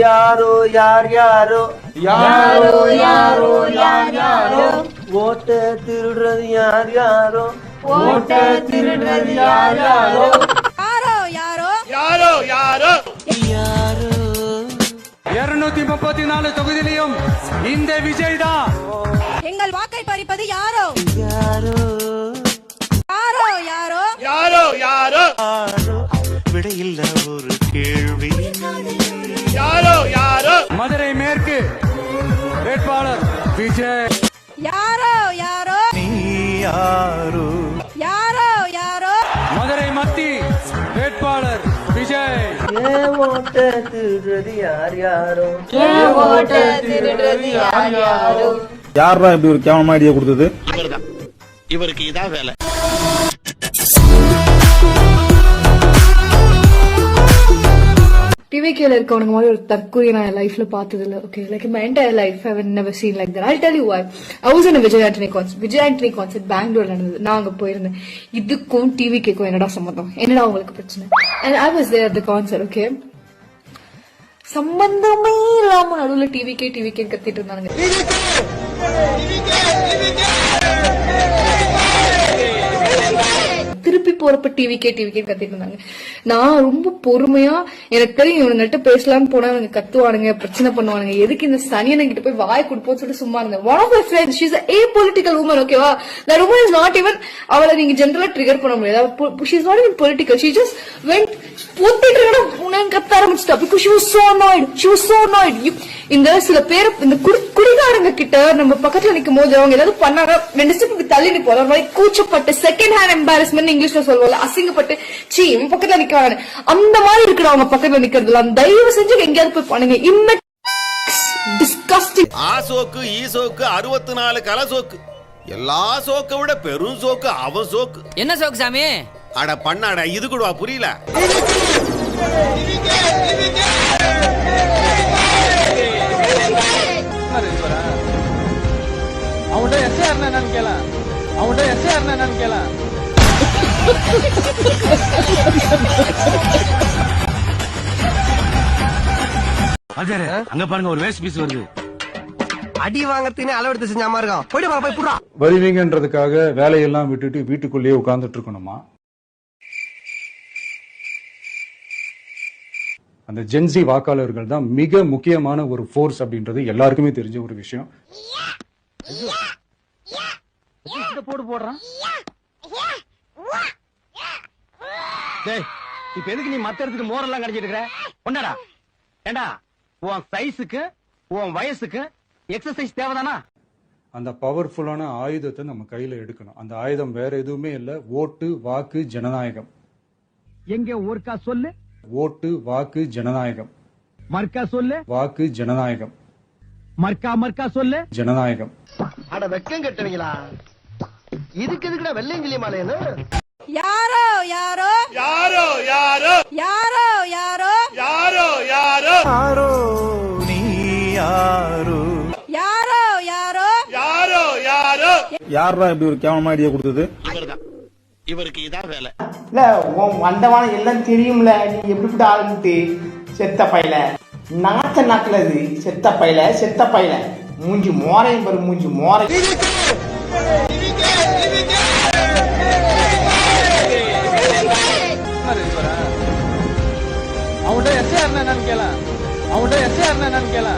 யாரோ யார் யாரோ? யாரோ யாரோ யார் யாரோ? ஓட்ட திருடுறது யார் யாரோ? ஓட்ட திருடுறது யார் யாரோ? யாரோ யாரோ? இருநூத்தி முப்பத்தி நாலு தொகுதியிலையும் இந்த விஜய் தான். எங்கள் வாக்கை பறிப்பது யாரோ யாரோ? யாரோ? திருடுறது யார் யாரோ? யார் யாரோ? யாரா இப்படி ஒரு கேவலமா ஐடியா கொடுத்தது? இவர்தான். இவருக்கு இதான் வேலை. டிவிகேல இருக்கவனுங்க மாதிரி ஒரு தற்கொலை நான் லைஃப்ல பார்த்தது இல்ல okay like my entire life I never seen like that I tell you why I was in Vijay Antony concert Vijay Antony concert பெங்களூர்ல நடந்தது. நான் அங்க போயிருந்தேன். இதுக்கும் டிவிகேக்கும் என்னடா சம்மந்தம் என்னடா உங்களுக்கு பிரச்சனை? And I was there the concert okay சம்பந்தமே இல்லாம நடுவுல டிவிகே டிவிகே கத்திட்டு இருந்தானுங்க. திருப்பி போறப்ப டிவிக்கே டிவிக்கே கத்திட்டு இருந்தாங்க. நான் ரொம்ப பொறுமையா எனக்கு தெரியும் இவனுங்கள்ட்ட பேசலாம்னு போனா அவங்க கத்துவானுங்க பிரச்சனை பண்ணுவானுங்க. எதுக்கு இந்த சனியனை கிட்ட போய் வாய் கொடுப்போம்னு சொல்லிட்டு சும்மா இருந்தேன். One of my friend she's a political woman ஓகேவா that woman is not even அவளை நீங்க ஜென்ரலா ட்ரிகர் பண்ண முடியாது. She's not even political she just உனக்கு கத்த ஆரம்பிச்சிட்டா because she was so annoyed she was so annoyed இந்த சில பேர் இந்த குடி- குடிகாரங்க கிட்ட நம்ம பக்கத்துல நிக்கும் போது அவங்க ஏதாவது பண்ணாங்க ரெண்டு ஸ்டெப் தள்ளி நிப்போம் ஒரு மாதிரி கூச்சப்பட்டு செகண்ட் ஹேண்ட் எம்பாரஸ்மெண்ட் இங்கிலீஷ்ல சொல்லுவோம்ல அசிங்கப்பட்டு சீ இவன் பக்கத்துல நிக்கிறாங்க அந்த மாதிரி இருக்கிற அவங்க பக்கத்துல நிக்கிறதுலாம் தயவு செஞ்சு எங்கேயாவது போய் பண்ணுங்க. இம்ம டிஸ்கஸ்டிங் ஆ சோக்கு ஈ சோக்கு அறுபத்தி நாலு கல சோக்கு. எல்லா சோக்கை விட பெரும் சோக்கு அவன் சோக்கு. என்ன சோக்கு சாமி? அட பண்ணாட இது கூடவா? புரியல. அவன்கிட்ட எஸ்ஏஆர் என்னன்னு கேள. அவன்கிட்ட எஸ்ஏஆர் என்னன்னு கேள. அங்க பாருங்க ஒரு வேஸ்ட் பீஸ் வருது. அடி வாங்கறதுன்னு அளவெடுத்து செஞ்ச மாதிரி இருக்கான். போயிட்டு வா, போய் வருவீங்கன்றதுக்காக வேலையெல்லாம் விட்டுட்டு வீட்டுக்குள்ளேயே உட்கார்ந்துட்டு இருக்கணுமா? அந்த ஜென்சி வாக்காளர்கள் தான் மிக முக்கியமான ஒரு ஃபோர்ஸ் அப்படின்றது எல்லாருக்குமே தெரிஞ்ச ஒரு விஷயம். போடு போடுறான். டேய் இப்ப எதுக்கு நீ மத்த இடத்துக்கு மோரெல்லாம் கடிச்சிட்டு இருக்கிற? கொண்டாடா ஏண்டா உன் சைஸுக்கு உன் வயசுக்கு எக்ஸசைஸ் தேவைதானா? அந்த பவர்ஃபுல்லான ஆயுதத்தை நம்ம கையில எடுக்கணும். அந்த ஆயுதம் வேற எதுவுமே இல்ல ஓட்டு வாக்கு ஜனநாயகம். எங்க ஒருக்கா சொல்லு? ஓட்டு வாக்கு ஜனநாயகம். மர்க்கா சொல்லு. வாக்கு ஜனநாயகம். மர்க்கா மர்க்கா சொல்லு. ஜனநாயகம். அட வெக்கம் கட்டுவீங்களா? இதுக்கு எதுக்குடா வெள்ளையங்கிலி மாலையன்னு யாரோ யாரோ? யாரோ யாரோ? யாரோ யாரோ? யாரோ யாரோ? யாரோ நீ யாரு? யாரோ யாரோ? யாரோ யாரோ? யாரா இப்படி ஒரு கேவலமா ஐடியா கொடுத்தது? இவருக்கு இதான் வேலை. இல்ல உன் வந்தவான எல்லாம் தெரியும்ல நீ எப்படிப்பட்ட ஆளுன்ட்டு? செத்த பையல. நாக்க நாக்கல இது செத்த பையல செத்த பையல. மூஞ்சி மோரையும் பாரு மூஞ்சி மோரை. அவன்கிட்ட எஸ்ஏஆர் என்னன்னு கேள. அவன்கிட்ட எஸ்ஏஆர் என்னன்னு கேள.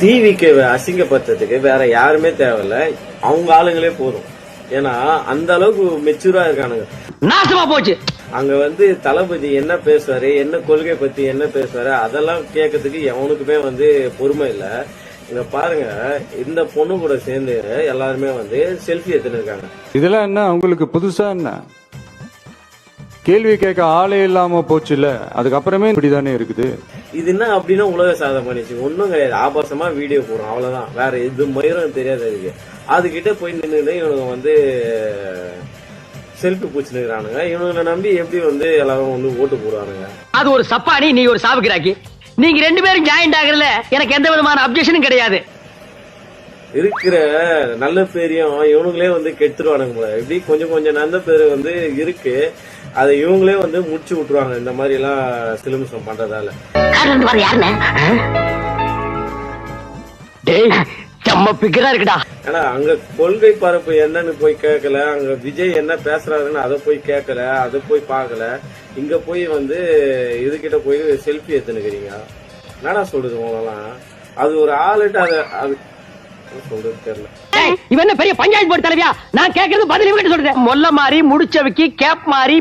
டிவிக்கு அசிங்கப்படுத்துறதுக்கு வேற யாருமே தேவையில்ல. அவங்க ஆளுங்களே போதும். ஏன்னா அந்த அளவுக்கு மெச்சூரா இருக்கானுங்க. நாசமா போச்சு. அங்க வந்து தளபதி என்ன பேசுவாரு என்ன கொள்கை பத்தி என்ன பேசுவாரு அதெல்லாம் கேட்கறதுக்கு எவனுக்குமே வந்து பொறுமை இல்ல. இங்க பாருங்க இந்த பொண்ணு கூட சேர்ந்து எல்லாருமே வந்து செல்ஃபி எடுத்துட்டு இருக்காங்க. இதெல்லாம் என்ன உங்களுக்கு புதுசா என்ன? கேள்வி கேட்க ஆளே இல்லாம போச்சுல அதுக்கப்புறமே இப்படிதானே இருக்குது? இது என்ன அப்படின்னா உலக சாதனை பண்ணிச்சு. ஒன்றும் கிடையாது. ஆபாசமா வீடியோ போடும் அவ்வளவுதான். வேற எது மயிரும் தெரியாது அதுக்கு. அதுகிட்ட போய் நின்றுட்டு இவனுங்க வந்து செல்ஃபி பூச்சினுக்கிறானுங்க இவனுங்களை நம்பி எப்படி வந்து எல்லாரும் வந்து ஓட்டு போடுவானுங்க? அது ஒரு சப்பானி நீ ஒரு சாவுக்கிராக்கி நீங்க ரெண்டு பேரும் ஜாயிண்ட் ஆகல எனக்கு எந்த விதமான அப்ஜெக்ஷனும் கிடையாது. இருக்கிற நல்ல பேரையும் இவனுங்களே வந்து கெடுத்துருவானுங்க போல. இப்படி கொஞ்சம் கொஞ்சம் நல்ல பேர் வந்து இருக்கு. அதை இவங்களே வந்து முடிச்சு விட்டுருவாங்க. இந்த மாதிரி எல்லாம் சிலுமிசம் பண்றதால. ஏன்னா அங்க கொள்கை பரப்பு என்னன்னு போய் கேட்கல அங்க விஜய் என்ன பேசுறாருன்னு அதை போய் கேட்கல அதை போய் பார்க்கல. இங்க போய் வந்து இதுகிட்ட போய் செல்ஃபி எடுத்துனுக்கிறீங்க. என்னடா சொல்றது உங்களெல்லாம்? அது ஒரு ஆளுட்டு அதை அது சொல்றது தெரியல. இவன் என்ன பெரிய பஞ்சாயத்து போர்டு தலைவியா? நான் கேக்குறது பதில் சொல்றேன். மொல்ல மாறி முடிச்சவைக்கு கேப் மாறி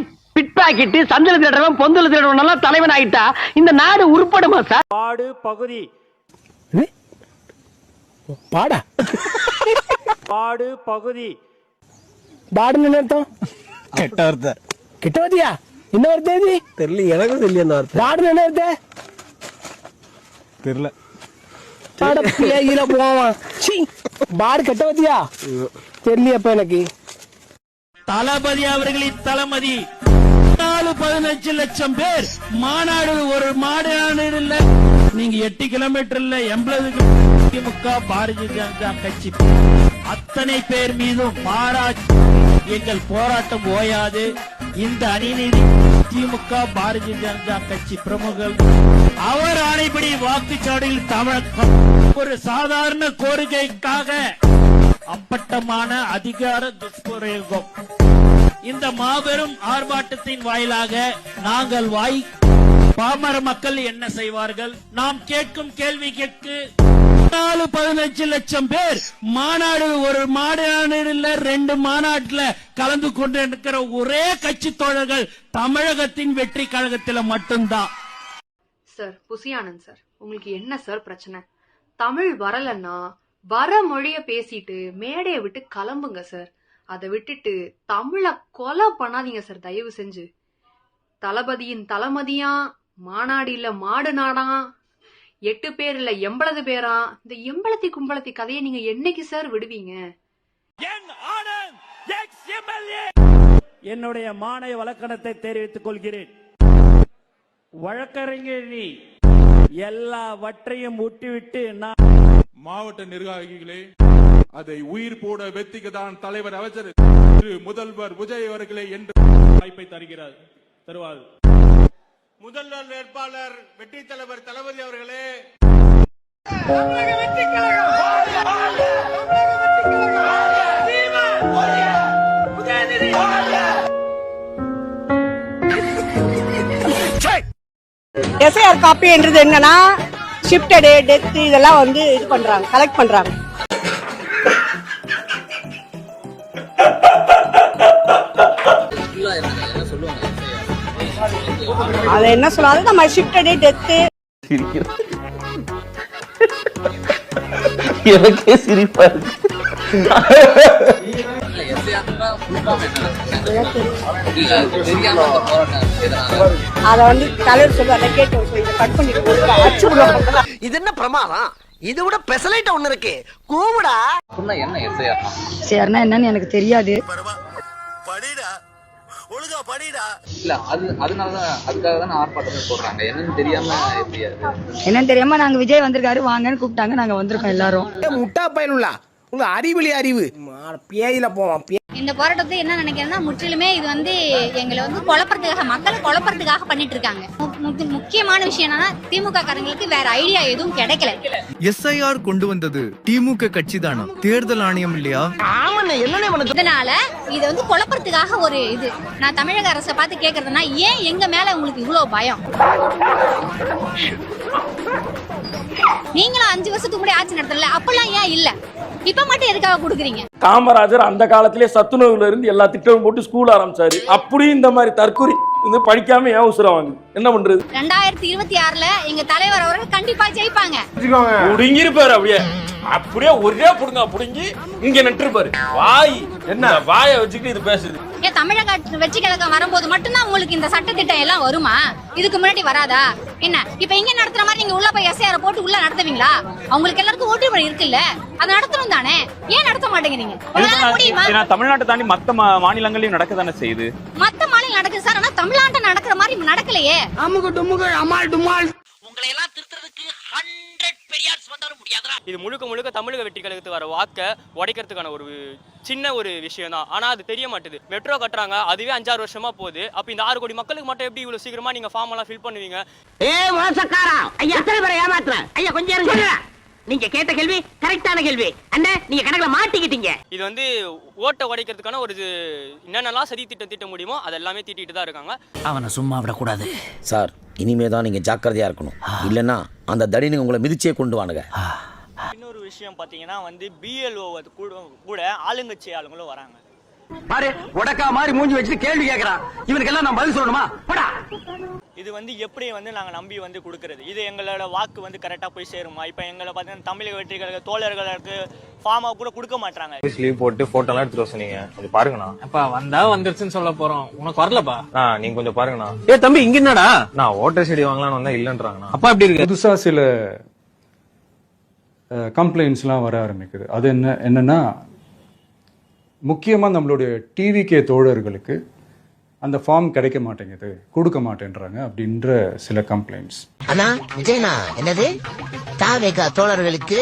பிட் பாக்கெட் சந்தில திருடுறவன் பொந்தில திருடுறவன் எல்லாம் தலைவன் ஆயிட்டா? இந்த நாடு உருப்படுமா சார் பாடு பகுதி. பாடா? பாடு பகுதி. பாடுன்னு என்ன அர்த்தம்? கெட்ட வார்த்தை. கிட்ட வத்தியா என்ன வார்த்தை இது? தெரியல எனக்கு தெரியல அந்த வார்த்தை. பாடுன்னு என்ன வார்த்தை தெரியல. பாட பேயில போவான். சீ பாடு கெட்ட வத்தியா தெரியலையப்ப எனக்கு. தளபதி அவர்களின் தளபதி நாலு பதினஞ்சு லட்சம் பேர். மாநாடு ஒரு மாநாடு இல்ல. நீங்க எட்டு கிலோமீட்டர்ல எண்பது திமுக பாரதிய ஜனதா கட்சி. அத்தனை பேர் மீதும் பாராட்டு. எங்கள் போராட்டம் ஓயாது. இந்த அணிநீதி திமுக பாரதிய ஜனதா கட்சி பிரமுகர் அவர் ஆணைப்படி வாக்குச்சாவடியில் தமிழகம் ஒரு சாதாரண கோரிக்கைக்காக அப்பட்டமான அதிகார துஷ்பிரயோகம். இந்த மாபெரும் ஆர்ப்பாட்டத்தின் வாயிலாக நாங்கள் வாய் பாமர மக்கள் என்ன செய்வார்கள்? நாம் கேட்கும் கேள்விக்கு நாலு பதினஞ்சு லட்சம் பேர் மாநாடு ஒரு மாநாடுல ரெண்டு மாநாட்டுல கலந்து கொண்டு இருக்கிற ஒரே கட்சி தோழர்கள் தமிழகத்தின் வெற்றி கழகத்துல மட்டும்தான். சார் புசியானந்த் சார் உங்களுக்கு என்ன சார் பிரச்சனை? தமிழ் வரலன்னா வர மொழிய பேசிட்டு மேடையை விட்டு கிளம்புங்க சார். அதை விட்டுட்டு தமிழ கொலை பண்ணாதீங்க சார் தயவு செஞ்சு. தளபதியின் தளமதியா மாநாடு இல்ல மாடு நாடா எட்டு பேர் இல்ல எண்பது பேரா இந்த எம்பளத்தி கும்பளத்தி கதையை நீங்க என்னைக்கு சார் விடுவீங்க? என்னுடைய மானை வழக்கணத்தை தெரிவித்துக் கொள்கிறேன். வழக்கறிஞர் நீ எல்லாவற்றையும் விட்டுவிட்டு நான் மாவட்ட நிர்வாகிகளே அதை உயிர் போட வெத்திக்கு தான் தலைவர் அவசர திரு முதல்வர் விஜய் அவர்களே என்று வாய்ப்பை தருகிறார் தருவார். முதல்வர் வேட்பாளர் வெற்றி தலைவர் தளபதி அவர்களே. எஸ்ஐஆர் காப்பின்றது என்னன்னா ஷிஃப்டடு டெத் இதெல்லாம் வந்து இது பண்றாங்க கலெக்ட் பண்றாங்க. அது என்ன சொல்லாது நம்ம ஷிஃப்டடு டெத்து எனக்கே சிரிப்பா இருக்கு. அதை வந்து தலைவர் சொல்லுவாங்க கேட்டு சொல்லி கட் பண்ணிட்டு இது என்ன பிரமாதம்? இது விட பெசலைட் ஒண்ணு இருக்கு. கூவுடா. சரினா என்னன்னு எனக்கு தெரியாது. படிடா. ஒழுங்கா படிடா. இல்ல அது அதனாலதான் அதுக்காக தான் ஆர்ப்பாட்டம் போடுறாங்க. என்னன்னு தெரியாம எப்படி என்னன்னு தெரியாம நாங்க விஜய் வந்திருக்காரு வாங்கன்னு கூப்பிட்டாங்க நாங்க வந்திருக்கோம் எல்லாரும். முட்டா பயனுள்ளா? உங்க அறிவிலி அறிவு. பேயில போவான். இந்த போராட்டத்தை என்ன நினைக்கிறேன்னா முற்றிலுமே இது வந்து எங்களை வந்து குழப்பறதுக்காக மக்களை குழப்பறதுக்காக பண்ணிட்டு இருக்காங்க முக்கியமான விஷயம் என்னன்னா திமுக காரங்களுக்கு வேற ஐடியா எதுவும் கிடைக்கல. எஸ்ஐஆர் கொண்டு வந்தது திமுக கட்சி தானா தேர்தல் ஆணையம் இல்லையா? இதனால இது வந்து குழப்பறதுக்காக ஒரு இது. நான் தமிழக அரசை பார்த்து கேக்குறதுன்னா ஏன் எங்க மேல உங்களுக்கு இவ்வளவு பயம்? நீங்களும் அஞ்சு வருஷத்துக்கு முன்னாடி ஆட்சி நடத்தல அப்பெல்லாம் ஏன் இல்ல? இப்ப மட்டும் எதுக்காக கொடுக்குறீங்க? காமராஜர் அந்த காலத்திலே சத்துணவுல இருந்து எல்லா திட்டமும் போட்டு ஸ்கூல் ஆரம்பிச்சாரு. அப்படியும் இந்த மாதிரி தற்கொலை வந்து படிக்காம ஏன் உசுரம் வாங்குது? என்ன பண்றது? ரெண்டாயிரத்தி இருபத்தி ஆறுல எங்க தலைவர் அவர்கள் கண்டிப்பா ஜெயிப்பாங்க. புடுங்கிருப்பாரு அப்படியே. அப்படியே ஒரே புடுங்க புடுங்கி இங்க நட்டுருப்பாரு வாய் என்ன? வாயை வச்சுக்கிட்டு இது பேசுது. தமிழக வெற்றி கழகம் வரும்போது மட்டும்தான் உங்களுக்கு இந்த சட்டத்திட்டம் எல்லாம் வருமா? இதுக்கு முன்னாடி வராதா? என்ன? இப்ப இங்க நடத்துற மாதிரி நீங்க உள்ள போய் எஸ்ஐஆர் போட்டு உள்ள நடத்துவீங்களா? அவங்களுக்கு எல்லாருக்கும் ஓட்டு முறை இருக்குல்ல? அதை நடத்தணும் தானே? ஏன் நடத்த மாட்டேங்கிறீங்க முடியுமா? தமிழ்நாட்டை தாண்டி மத்த மாநிலங்களையும் நடக்க தானே செய்யுது. மத்த மாநிலம் நடக்குது சார் ஆனா தமிழ்நாட்டை நடக்கிற மாதிரி நடக்கலையே. அமுகு டுமுகு அமால் டுமால். உங்களை எல்லாம் திருத்துறதுக்கு ஹண்ட்ரட் இது முழுக்க முழுக்க தமிழக வெற்றி கழகத்துக்கு வர வாக்க உடைக்கிறதுக்கான ஒரு சின்ன ஒரு விஷயம் தான் ஆனா அது தெரிய மாட்டுது. மெட்ரோ கட்டுறாங்க. அதுவே அஞ்சாறு வருஷமா போகுது. அப்ப இந்த ஆறு கோடி மக்களுக்கு மட்டும் எப்படி இவ்வளவு சீக்கிரமா நீங்க ஃபார்ம் எல்லாம் ஃபில் பண்ணுவீங்க? ஏ மோசக்காரா? ஐயா எத்தனை பேரை ஏமாத்துறேன் ஐயா கொஞ்சம் இருங்க. நீங்க கேட்ட கேள்வி கரெக்டான கேள்வி. அண்ணா நீங்க கணக்குல மாட்டிக்கிட்டீங்க. இது வந்து ஓட்டை உடைக்கிறதுக்கான ஒரு இது என்னென்னலாம் சதி திட்டம் தீட்ட முடியுமோ அது எல்லாமே தீட்டிட்டு தான் இருக்காங்க. அவனை சும்மா விடக்கூடாது. சார் இனிமே தான் நீங்க ஜாக்கிரதையா இருக்கணும். இல்லைன்னா அந்த தடினு உங்களை மிதிச்சே கொண்டு வானுங்க. இன்னொரு விஷயம் பாத்தீங்கன்னா வந்து பிஎல்ஓ கூட கூட ஆளுங்கட்சி ஆளுங்களும் வராங்க. பாரு உடக்கா மாதிரி மூஞ்சி வச்சு கேள்வி கேக்குறான். இவனுக்கெல்லாம் நான் பதில் சொல்லணுமா? போடா. இது வந்து எப்படி வந்து நாங்க நம்பி வந்து கொடுக்கறது? இது எங்களோட வாக்கு வந்து கரெக்டா போய் சேருமா? இப்போ எங்களை பார்த்தீங்கன்னா தமிழக வெற்றி கழக தோழர்களுக்கு ஃபார்மா கூட கொடுக்க மாட்டாங்க லீவ் போட்டு போட்டோ எல்லாம் எடுத்துட்டு சொன்னீங்க. கொஞ்சம் பாருங்கண்ணா. அப்பா வந்தா வந்துருச்சுன்னு சொல்ல போறோம். உனக்கு வரலப்பா. ஆ நீங்க கொஞ்சம் பாருங்கண்ணா. ஏ தம்பி இங்க என்னடா? நான் ஓட்டர் செடி வாங்கலாம்னு வந்தா இல்லன்றாங்கண்ணா. அப்பா எப்படி இருக்கு? புதுசா சில கம்ப்ளைண்ட்ஸ்லாம் வர ஆரம்பிக்குது. அது என்ன என்னன்னா முக்கியமாக நம்மளுடைய டிவிகே தோழர்களுக்கு அந்த ஃபார்ம் கிடைக்க மாட்டேங்குது கொடுக்க மாட்டேன்றாங்க அப்படின்ற சில கம்ப்ளைண்ட்ஸ் அண்ணா விஜயனா என்னது? தாவேகா தோழர்களுக்கு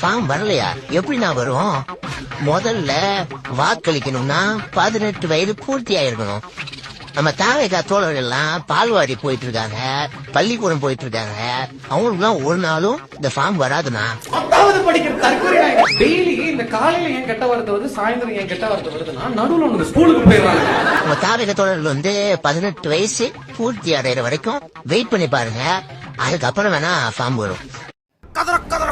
ஃபார்ம் வரலையா? எப்படி நான் வரும்? முதல்ல வாக்களிக்கணும்னா பதினெட்டு வயது பூர்த்தி ஆயிருக்கணும். நம்ம தாவேகா தோழர்கள் எல்லாம் பால்வாடி போயிட்டு இருக்காங்க பள்ளிக்கூடம் போயிட்டு இருக்காங்க. அவங்களுக்குலாம் ஒரு நாளும் இந்த ஃபார்ம் வராதுண்ணா. பத்தாவது படிக்கிற தற்கொலை டெய்லி இந்த காலையில ஏன் கெட்ட வார்த்தை வருது சாயந்தரம் ஏன் கெட்ட வார்த்தை வருதுன்னா நடுவுல உனக்கு ஸ்கூலுக்கு போயிடுறாங்க. நம்ம தாவேக தோழர்கள் வந்து பதினெட்டு வயசு பூர்த்தி அடைகிற வரைக்கும் வெயிட் பண்ணி பாருங்க. அதுக்கப்புறம் வேணா ஃபார்ம் வரும். கதற கதற